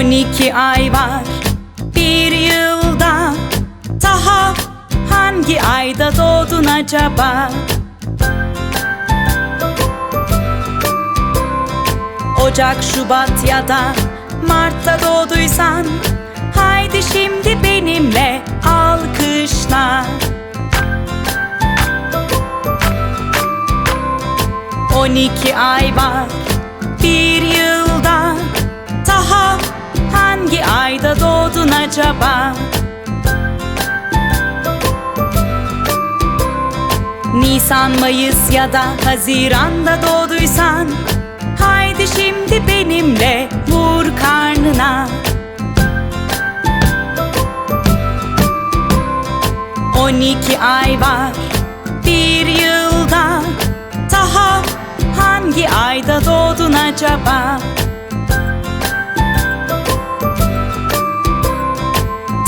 12 ay var. Bir yılda Daha hangi ayda doğdun acaba? Ocak, Şubat ya da Mart'ta doğduysan Haydi şimdi benimle alkışla. 12 ay var ayda doğdun acaba? Nisan, Mayıs ya da Haziran'da doğduysan Haydi şimdi benimle vur karnına 12 ay var bir yılda Daha hangi ayda doğdun acaba?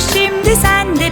şimdi sen de benimle